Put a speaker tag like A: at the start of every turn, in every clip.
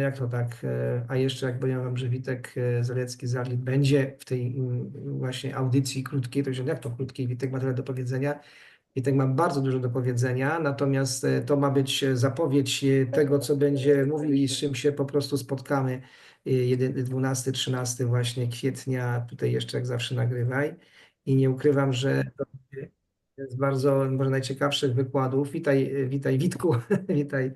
A: jak to tak, e, a jeszcze jak powiem wam, że Witek e, Zalecki-Zarlit będzie w tej właśnie audycji krótkiej, to jak to krótkiej, Witek ma tyle do powiedzenia. Witek ma bardzo dużo do powiedzenia, natomiast e, to ma być zapowiedź tego, co będzie mówił i z czym się po prostu spotkamy e, 12, 13 właśnie kwietnia, tutaj jeszcze jak zawsze nagrywaj. I nie ukrywam, że to jest bardzo, może najciekawszych wykładów. Witaj, witaj Witku, witaj.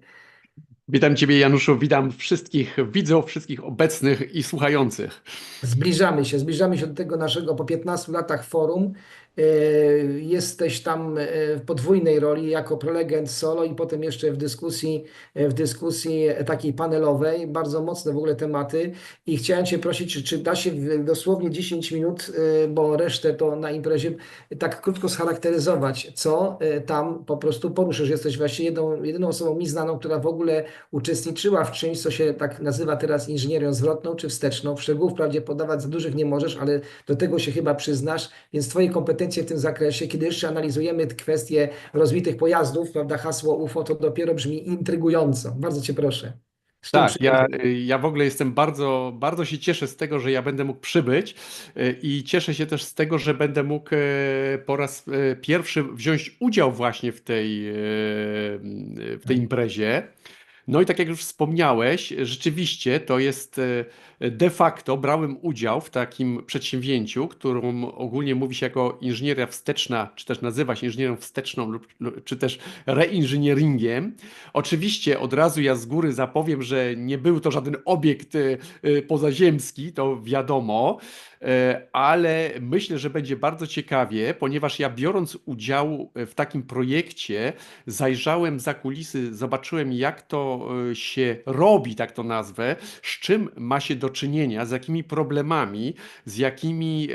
B: Witam Ciebie, Januszu, witam wszystkich widzów, wszystkich obecnych i słuchających.
A: Zbliżamy się, zbliżamy się do tego naszego po 15 latach forum. E, Jesteś tam e, w podwójnej roli jako prelegent solo i potem jeszcze w dyskusji, e, w dyskusji takiej panelowej. Bardzo mocne w ogóle tematy i chciałem Cię prosić, czy, czy da się dosłownie 10 minut, bo resztę to na imprezie tak krótko scharakteryzować, co tam po prostu poruszysz. Jesteś właśnie jedną, jedyną osobą mi znaną, która w ogóle uczestniczyła w czymś, co się tak nazywa teraz inżynierią zwrotną czy wsteczną. W szczegółów wprawdzie podawać za dużych nie możesz, ale do tego się chyba przyznasz, więc Twoje kompetencje w tym zakresie, kiedy jeszcze analizujemy kwestie rozbitych pojazdów, prawda, hasło UFO, to dopiero brzmi intrygująco. Bardzo Cię proszę.
B: Tak, ja, ja w ogóle jestem bardzo, bardzo się cieszę z tego, że ja będę mógł przybyć y, i cieszę się też z tego, że będę mógł e, po raz e, pierwszy wziąć udział właśnie w tej, e, w tej imprezie. No i tak jak już wspomniałeś, rzeczywiście to jest e, de facto brałem udział w takim przedsięwzięciu, którą ogólnie mówi się jako inżynieria wsteczna, czy też nazywa się inżynierią wsteczną, lub, czy też reinżynieringiem. Oczywiście od razu ja z góry zapowiem, że nie był to żaden obiekt e, e, pozaziemski, to wiadomo, ale myślę, że będzie bardzo ciekawie, ponieważ ja biorąc udział w takim projekcie, zajrzałem za kulisy, zobaczyłem jak to e, się robi, tak to nazwę, z czym ma się do czynienia, z jakimi problemami, z jakimi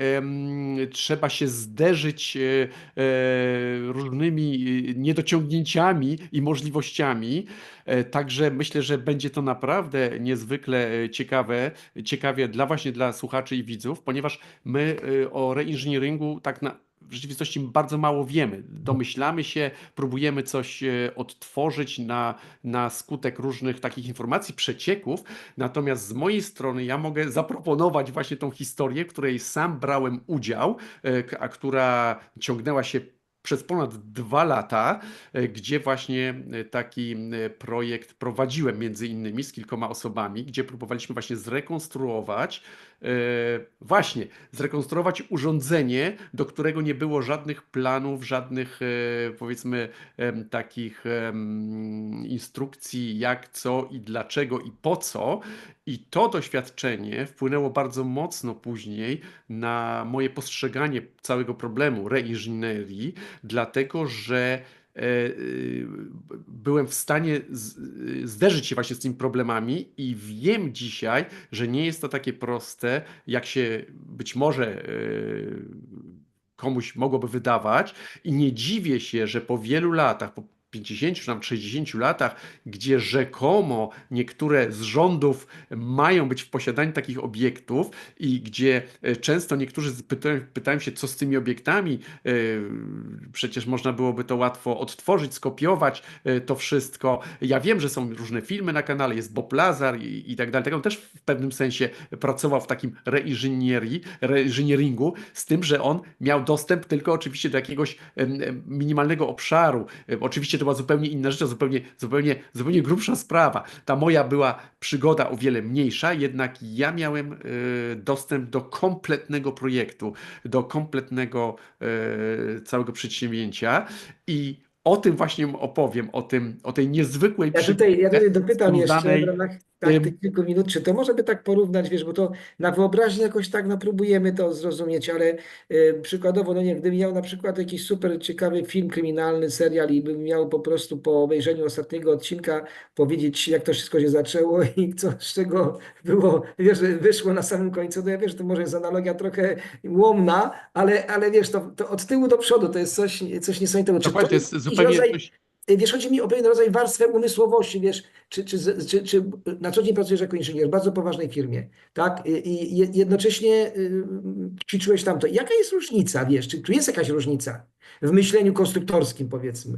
B: trzeba się zderzyć e, e, różnymi e, niedociągnięciami i możliwościami. E, Także myślę, że będzie to naprawdę niezwykle e, ciekawe, ciekawie dla właśnie dla słuchaczy i widzów, ponieważ my e, o reinżynieringu tak na w rzeczywistości bardzo mało wiemy. Domyślamy się, próbujemy coś odtworzyć na, na skutek różnych takich informacji, przecieków. Natomiast z mojej strony ja mogę zaproponować właśnie tą historię, w której sam brałem udział, a która ciągnęła się przez ponad dwa lata, e, gdzie właśnie e, taki projekt prowadziłem między innymi z kilkoma osobami, gdzie próbowaliśmy właśnie zrekonstruować, właśnie zrekonstruować urządzenie, do którego nie było żadnych planów, żadnych e, powiedzmy takich instrukcji, jak, co i dlaczego i po co. I to doświadczenie wpłynęło bardzo mocno później na moje postrzeganie całego problemu reinżynierii, dlatego że e, byłem w stanie y, zderzyć się właśnie z tymi problemami i wiem dzisiaj, że nie jest to takie proste, jak się być może e, komuś mogłoby wydawać. I nie dziwię się, że po wielu latach, po 50 czy tam 60 latach, gdzie rzekomo niektóre z rządów mają być w posiadaniu takich obiektów i gdzie e, często niektórzy pytają, pytają się, co z tymi obiektami, e, przecież można byłoby to łatwo odtworzyć, skopiować e, to wszystko. Ja wiem, że są różne filmy na kanale, jest Bob Lazar i, i tak dalej. Tak on też w pewnym sensie pracował w takim reinżynieringu, z tym, że on miał dostęp tylko oczywiście do jakiegoś minimalnego obszaru. Oczywiście to była zupełnie inna rzecz, to zupełnie, zupełnie, zupełnie grubsza sprawa. Ta moja była przygoda o wiele mniejsza, jednak ja miałem e, dostęp do kompletnego projektu, do kompletnego e, całego przedsięwzięcia i o tym właśnie opowiem, o tym, o tej niezwykłej
A: Ja tutaj, ja tutaj dopytam jeszcze w ramach tak, tych kilku minut, czy to może by tak porównać, wiesz, bo to na wyobraźni jakoś tak no, próbujemy to zrozumieć, ale y, przykładowo, no nie, gdybym miał na przykład jakiś super ciekawy film kryminalny, serial i bym miał po prostu po obejrzeniu ostatniego odcinka powiedzieć, jak to wszystko się zaczęło i co z czego było, wiesz, wyszło na samym końcu, to ja wiesz, to może jest analogia trochę łomna, ale, ale wiesz, to, to od tyłu do przodu to jest coś, coś niesamowitego. Czy to
B: to jest zupełnie
A: rodzaj
B: coś,
A: Wiesz, chodzi mi o pewien rodzaj warstwę umysłowości, wiesz, czy, czy, czy, czy na co dzień pracujesz jako inżynier w bardzo poważnej firmie, tak? I i je- jednocześnie y, ćwiczyłeś tamto. Jaka jest różnica, wiesz, czy tu jest jakaś różnica w myśleniu konstruktorskim, powiedzmy?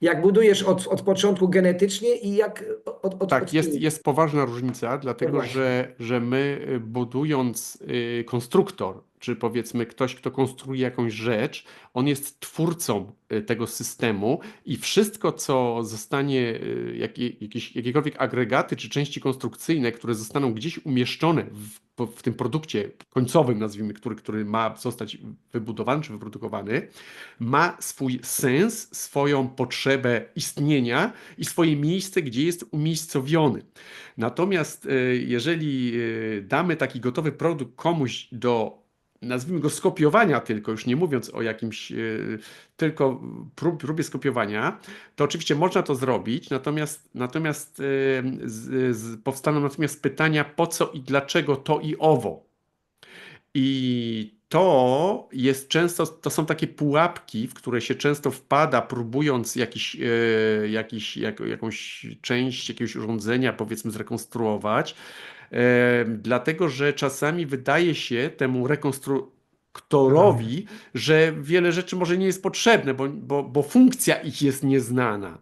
A: Jak budujesz od, od początku genetycznie i jak od, od
B: Tak,
A: od
B: jest, jest poważna różnica, dlatego
A: właśnie.
B: że, że my y, budując y, konstruktor, czy powiedzmy ktoś, kto konstruuje jakąś rzecz, on jest twórcą y, tego systemu i wszystko, co zostanie, y, jakie, jakieś, jakiekolwiek agregaty czy części konstrukcyjne, które zostaną gdzieś umieszczone w, w tym produkcie końcowym, nazwijmy, który, który ma zostać wybudowany czy wyprodukowany, ma swój sens, swoją potrzebę istnienia i swoje miejsce, gdzie jest umiejscowiony. Natomiast e, jeżeli damy taki gotowy produkt komuś do, nazwijmy go skopiowania tylko, już nie mówiąc o jakimś e, tylko prób, próbie skopiowania, to oczywiście można to zrobić, natomiast, natomiast e, z, z, powstaną natomiast pytania, po co i dlaczego to i owo. I to jest często, to są takie pułapki, w które się często wpada, próbując jakiś, e, jakiś, jak, jakąś część jakiegoś urządzenia, powiedzmy, zrekonstruować, dlatego że czasami wydaje się temu rekonstruktorowi, że wiele rzeczy może nie jest potrzebne, bo, bo, bo funkcja ich jest nieznana.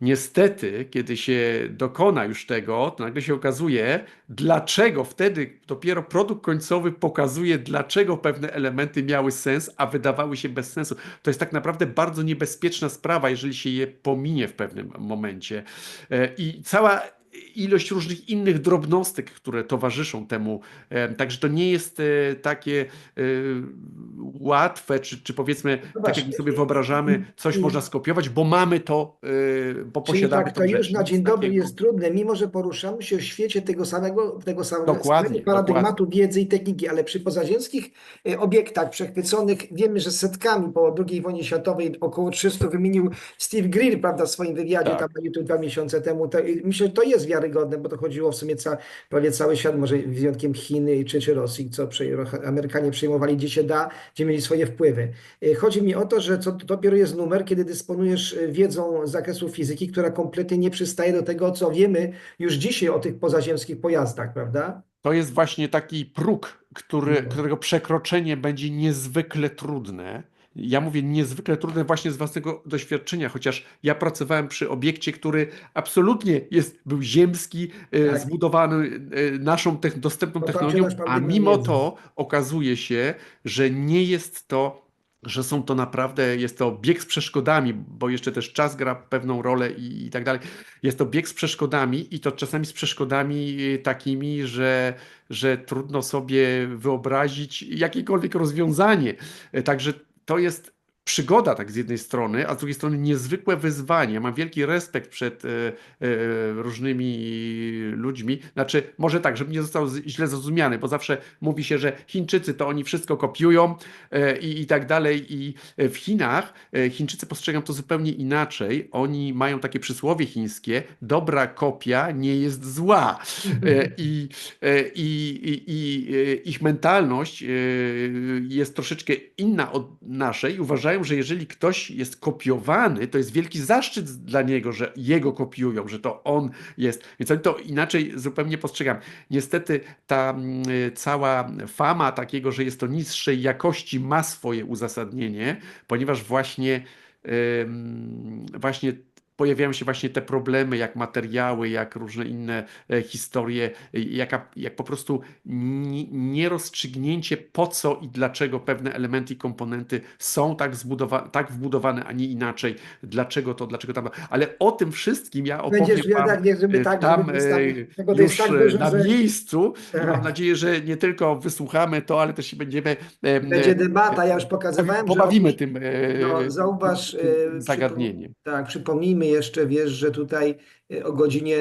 B: Niestety, kiedy się dokona już tego, to nagle się okazuje, dlaczego wtedy dopiero produkt końcowy pokazuje, dlaczego pewne elementy miały sens, a wydawały się bez sensu. To jest tak naprawdę bardzo niebezpieczna sprawa, jeżeli się je pominie w pewnym momencie. E, I cała ilość różnych innych drobnostek, które towarzyszą temu. Także to nie jest e, takie e, łatwe, czy, czy powiedzmy, tak
A: Zobacz,
B: jak my sobie wyobrażamy, coś
A: i-
B: można skopiować, bo mamy to, e, bo posiadamy
A: tak, to już
B: rzecz.
A: na dzień dobry
B: takiego.
A: jest trudne, mimo że poruszamy się w świecie tego samego, tego samego
B: Dokładnie,
A: paradygmatu wiedzy i techniki, ale przy pozaziemskich obiektach przechwyconych wiemy, że setkami po II wojnie światowej około 300 wymienił Steve Greer, prawda, w swoim wywiadzie
B: Tak.
A: tam na YouTube dwa miesiące temu. Myślę, że to jest wiarygodne, bo to chodziło w sumie ca, prawie cały świat, może wyjątkiem Chiny czy, czy Rosji, co Amerykanie przejmowali gdzie się da, gdzie mieli swoje wpływy. E, Chodzi mi o to, że to dopiero jest numer, kiedy dysponujesz e, wiedzą z zakresu fizyki, która kompletnie nie przystaje do tego, co wiemy już dzisiaj o tych pozaziemskich pojazdach, prawda?
B: To jest właśnie taki próg, który,
A: Mhm.
B: którego przekroczenie będzie niezwykle trudne. Ja mówię niezwykle trudne właśnie z własnego doświadczenia, chociaż ja pracowałem przy obiekcie, który absolutnie jest, był ziemski, e,
A: Tak.
B: zbudowany e, naszą tech, dostępną
A: Oparciu
B: technologią,
A: na
B: a mimo to okazuje się, że nie jest to że są to naprawdę, jest to bieg z przeszkodami, bo jeszcze też czas gra pewną rolę i, i tak dalej. Jest to bieg z przeszkodami i to czasami z przeszkodami y, takimi, że, że trudno sobie wyobrazić jakiekolwiek rozwiązanie. Także to jest przygoda tak z jednej strony, a z drugiej strony niezwykłe wyzwanie. Mam wielki respekt przed e, e, różnymi ludźmi. Znaczy, może tak, żeby nie został źle zrozumiany, bo zawsze mówi się, że Chińczycy to oni wszystko kopiują e, i, i tak dalej. I w Chinach Chińczycy postrzegają to zupełnie inaczej. Oni mają takie przysłowie chińskie: dobra kopia nie jest zła. I, i, i, ich mentalność jest troszeczkę inna od naszej. i Że jeżeli ktoś jest kopiowany, to jest wielki zaszczyt dla niego, że jego kopiują, że to on jest. Więc oni to inaczej zupełnie postrzegam. Niestety ta mm, cała fama takiego, że jest to niższej jakości, ma swoje uzasadnienie, ponieważ właśnie, właśnie pojawiają się właśnie te problemy, jak materiały, jak różne inne e, historie, jaka, jak po prostu ni- nierozstrzygnięcie po co i dlaczego pewne elementy i komponenty są tak, zbudowa- tak wbudowane, a nie inaczej. Dlaczego to, dlaczego tam. Ale o tym wszystkim ja opowiem
A: Będziesz
B: wam
A: wiadomo, nie, żeby
B: e,
A: tak,
B: tam
A: żeby
B: e, już
A: tak dużo,
B: na
A: że
B: miejscu i mam
A: Tak.
B: nadzieję, że nie tylko wysłuchamy to, ale też będziemy
A: będzie debata. Ja już pokazywałem, że
B: pobawimy tym, e,
A: No, zauważ,
B: tym, tym zagadnieniem.
A: Tak, przypomnijmy jeszcze, wiesz, że tutaj o godzinie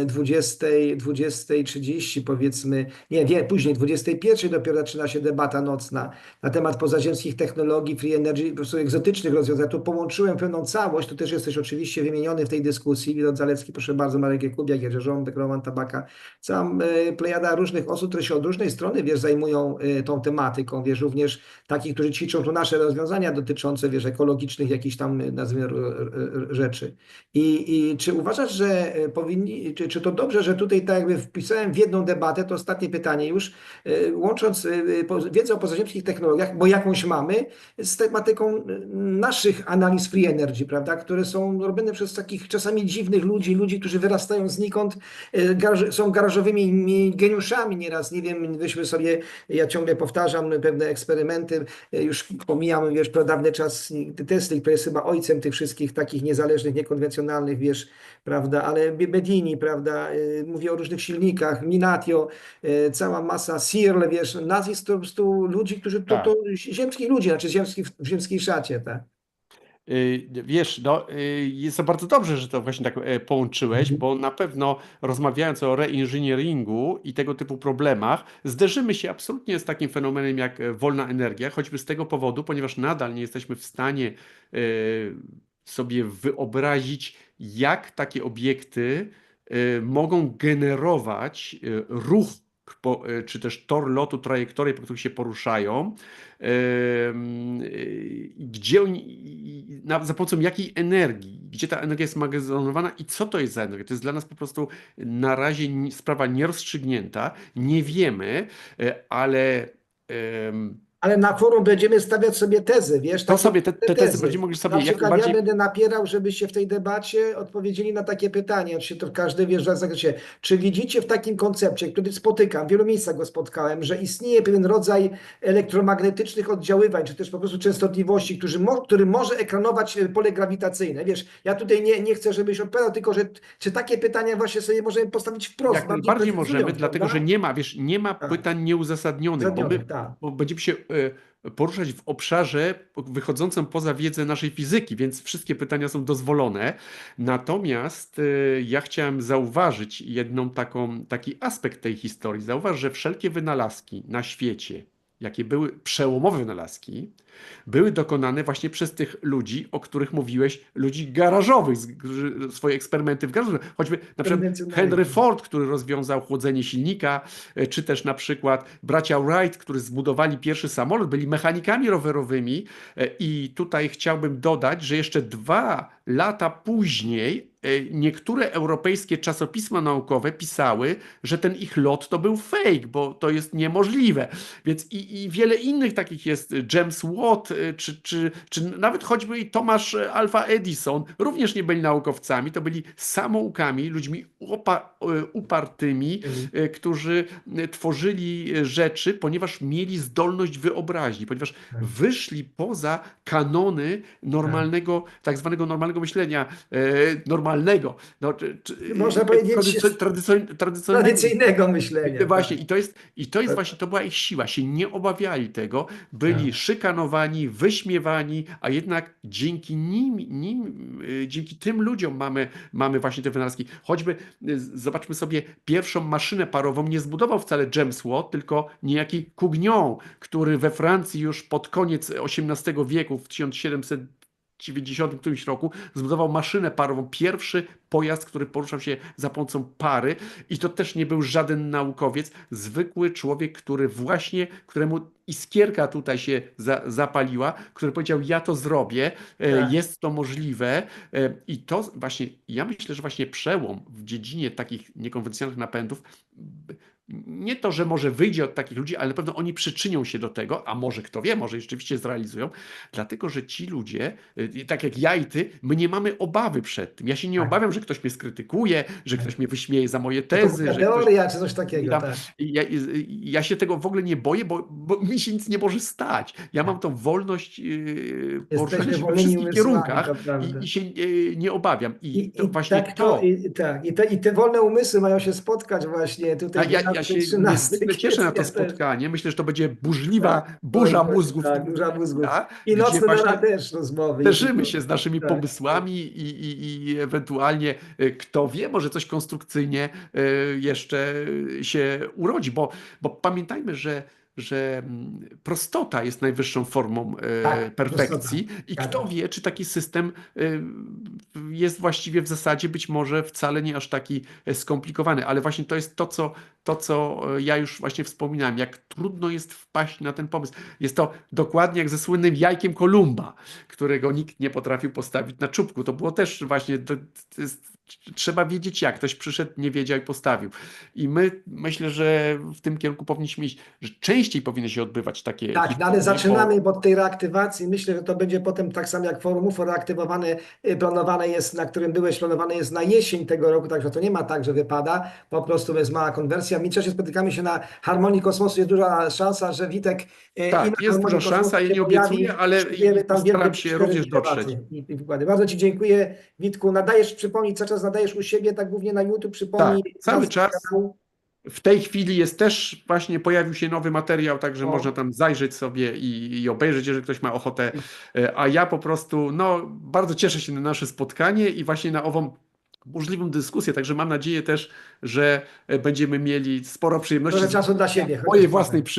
A: e, 20, 20.30 powiedzmy, nie, nie, później 21 dopiero zaczyna się debata nocna na temat pozaziemskich technologii, free energy, po prostu egzotycznych rozwiązań. Tu połączyłem pewną całość, tu też jesteś oczywiście wymieniony w tej dyskusji. Widot Zalecki, proszę bardzo, Marek Jakubiak, Jerzy Rząbek, Roman Tabaka, cała plejada różnych osób, które się od różnej strony, wiesz, zajmują tą tematyką, wiesz, również takich, którzy ćwiczą tu nasze rozwiązania dotyczące, wiesz, ekologicznych jakichś tam, nazwijmy, rzeczy. I, I czy uważasz, że e, powinni, czy, czy to dobrze, że tutaj tak jakby wpisałem w jedną debatę, to ostatnie pytanie już, e, łącząc e, wiedzę o pozaziemskich technologiach, bo jakąś mamy, z tematyką naszych analiz free energy, prawda, które są robione przez takich czasami dziwnych ludzi, ludzi, którzy wyrastają znikąd, są garażowymi mi- geniuszami nieraz, nie wiem, weźmy sobie, ja ciągle powtarzam pewne eksperymenty, już pomijam, wiesz, pradawny czas Tesli, który jest chyba ojcem tych wszystkich takich niezależnych, niekonwencjonalnych, wiesz, prawda, ale Be- Bedini, prawda, e, mówię o różnych silnikach, Minatio, e, cała masa Searle, wiesz, nazwisk to po prostu ludzi, którzy, to,
B: Tak.
A: to ziemskich ludzi, znaczy ziemskich, w ziemskiej szacie, tak.
B: Y, Wiesz, no, y, jest to bardzo dobrze, że to właśnie tak e, połączyłeś,
A: Mhm.
B: bo na pewno rozmawiając o reinżynieringu i tego typu problemach, zderzymy się absolutnie z takim fenomenem jak e, wolna energia, choćby z tego powodu, ponieważ nadal nie jesteśmy w stanie e, sobie wyobrazić, jak takie obiekty e, mogą generować e, ruch, e, czy też tor lotu, trajektorie, po których się poruszają, y, gdzie oni, za pomocą jakiej energii, gdzie ta energia jest magazynowana i co to jest za energia. To jest dla nas po prostu na razie sprawa nierozstrzygnięta, nie wiemy, ale
A: Ale na forum będziemy stawiać sobie tezy, wiesz?
B: to sobie te, te tezy będziemy mogli sobie
A: Na
B: jak najbardziej
A: ja będę napierał, żebyście w tej debacie odpowiedzieli na takie pytania, czy to każdy wie, że w zakresie, czy widzicie w takim koncepcie, który spotykam, w wielu miejscach go spotkałem, że istnieje pewien rodzaj elektromagnetycznych oddziaływań, czy też po prostu częstotliwości, który, mo, który może ekranować pole grawitacyjne. Wiesz, ja tutaj nie, nie chcę, żebyś odpowiadał, tylko że czy takie pytania właśnie sobie możemy postawić wprost,
B: Jak najbardziej możemy, dlatego że nie ma, wiesz, nie ma
A: Tak.
B: pytań nieuzasadnionych, bo my
A: Uzasadnionych, tak.
B: bo będziemy się poruszać w obszarze wychodzącym poza wiedzę naszej fizyki, więc wszystkie pytania są dozwolone. Natomiast e, ja chciałem zauważyć jedną taką, taki aspekt tej historii. Zauważ, że wszelkie wynalazki na świecie, jakie były przełomowe wynalazki, były dokonane właśnie przez tych ludzi, o których mówiłeś, ludzi garażowych, którzy swoje eksperymenty w garażu. Choćby na przykład. Henry Ford, który rozwiązał chłodzenie silnika, e, czy też na przykład bracia Wright, którzy zbudowali pierwszy samolot, byli mechanikami rowerowymi e, i tutaj chciałbym dodać, że jeszcze dwa lata później niektóre europejskie czasopisma naukowe pisały, że ten ich lot to był fake, bo to jest niemożliwe. Więc i, i wiele innych takich jest, e, James Watt, e, czy, czy, czy nawet choćby i Thomas e, Alva Edison, również nie byli naukowcami, to byli samoukami, ludźmi upa, e, upartymi, e, którzy e, tworzyli e, rzeczy, ponieważ mieli zdolność wyobraźni, ponieważ
A: Tak.
B: wyszli poza kanony normalnego, tak zwanego normalnego myślenia, e, normalnego, no, czy, czy,
A: Można powiedzieć,
B: tradycy- tradycy- tradycyjnego.
A: Tradycyjnego myślenia.
B: Właśnie,
A: tak.
B: i to jest, i to jest
A: Tak.
B: właśnie, to była ich siła, się nie obawiali tego, byli
A: Tak.
B: szykanowani, wyśmiewani, a jednak dzięki nim, nim y, dzięki tym ludziom mamy, mamy właśnie te wynalazki. Choćby y, zobaczmy sobie, pierwszą maszynę parową nie zbudował wcale James Watt, tylko niejaki Cougnon, który we Francji już pod koniec XVIII wieku, w 1700 90 którymś roku zbudował maszynę parową, pierwszy pojazd, który poruszał się za pomocą pary. I to też nie był żaden naukowiec, zwykły człowiek, który właśnie, któremu iskierka tutaj się za, zapaliła, który powiedział, ja to zrobię, e,
A: Tak.
B: jest to możliwe. E, i to właśnie, ja myślę, że właśnie przełom w dziedzinie takich niekonwencjonalnych napędów nie to, że może wyjdzie od takich ludzi, ale na pewno oni przyczynią się do tego, a może kto wie, może rzeczywiście zrealizują, dlatego że ci ludzie, y, tak jak ja i ty, my nie mamy obawy przed tym. Ja się nie
A: Tak.
B: obawiam, że ktoś mnie skrytykuje, że ktoś mnie wyśmieje za moje
A: To
B: tezy,
A: była
B: że ktoś
A: teoria czy coś takiego.
B: tam-
A: Tak.
B: ja, ja się tego w ogóle nie boję, bo, bo mi się nic nie może stać. Ja mam tą wolność yy, poruszania się we wszystkich kierunkach
A: to
B: i, i się yy, nie obawiam. I,
A: I,
B: to
A: i
B: właśnie
A: tak,
B: to.
A: i, tak, i, te, i te wolne umysły mają się spotkać właśnie tutaj.
B: A ja, ja
A: 12,
B: się
A: 13
B: niezwykle cieszę na to spotkanie. Myślę, że to będzie burzliwa
A: Tak,
B: burza
A: tak,
B: mózgów.
A: tak, burza mózgów.
B: A,
A: I nocne na też rozmowy.
B: Zderzymy się z naszymi
A: Tak.
B: pomysłami i, i, i ewentualnie y, kto wie, może coś konstrukcyjnie y, jeszcze się urodzi, bo, bo pamiętajmy, że, że mm, prostota jest najwyższą formą y,
A: Tak,
B: perfekcji i
A: Tak.
B: kto wie, czy taki system y, jest właściwie w zasadzie być może wcale nie aż taki e, skomplikowany, ale właśnie to jest to, co, to, co e, ja już właśnie wspominałem, jak trudno jest wpaść na ten pomysł. Jest to dokładnie jak ze słynnym jajkiem Kolumba, którego nikt nie potrafił postawić na czubku. To było też właśnie, to, to jest trzeba wiedzieć jak. Ktoś przyszedł, nie wiedział i postawił. I my myślę, że w tym kierunku powinniśmy iść, że częściej powinny się odbywać takie
A: Tak, no ale
B: bo-
A: zaczynamy od tej reaktywacji. Myślę, że to będzie potem tak samo jak forum UFO reaktywowane, y, planowane jest, na którym byłeś, planowane jest na jesień tego roku, także to nie ma tak, że wypada, po prostu jest mała konwersja. My trzecie spotykamy się na Harmonii Kosmosu, jest duża szansa, że Witek y,
B: Tak, jest duża szansa, ja nie obiecuję, ale
A: tam wielkie
B: się również dotrzeć.
A: i- i. Bardzo Ci dziękuję, Witku. Nadajesz, przypomnij, cały czas nadajesz u siebie, tak głównie na YouTube, przypomnij.
B: Tak, cały czas.
A: kanału.
B: W tej chwili jest też właśnie pojawił się nowy materiał, także
A: O.
B: można tam zajrzeć sobie i, i obejrzeć, jeżeli ktoś ma ochotę. E, A ja po prostu no, bardzo cieszę się na nasze spotkanie i właśnie na ową możliwą dyskusję, także mam nadzieję też, że e, będziemy mieli sporo przyjemności
A: Trochę czasu dla siebie.
B: mojej własnej przygody.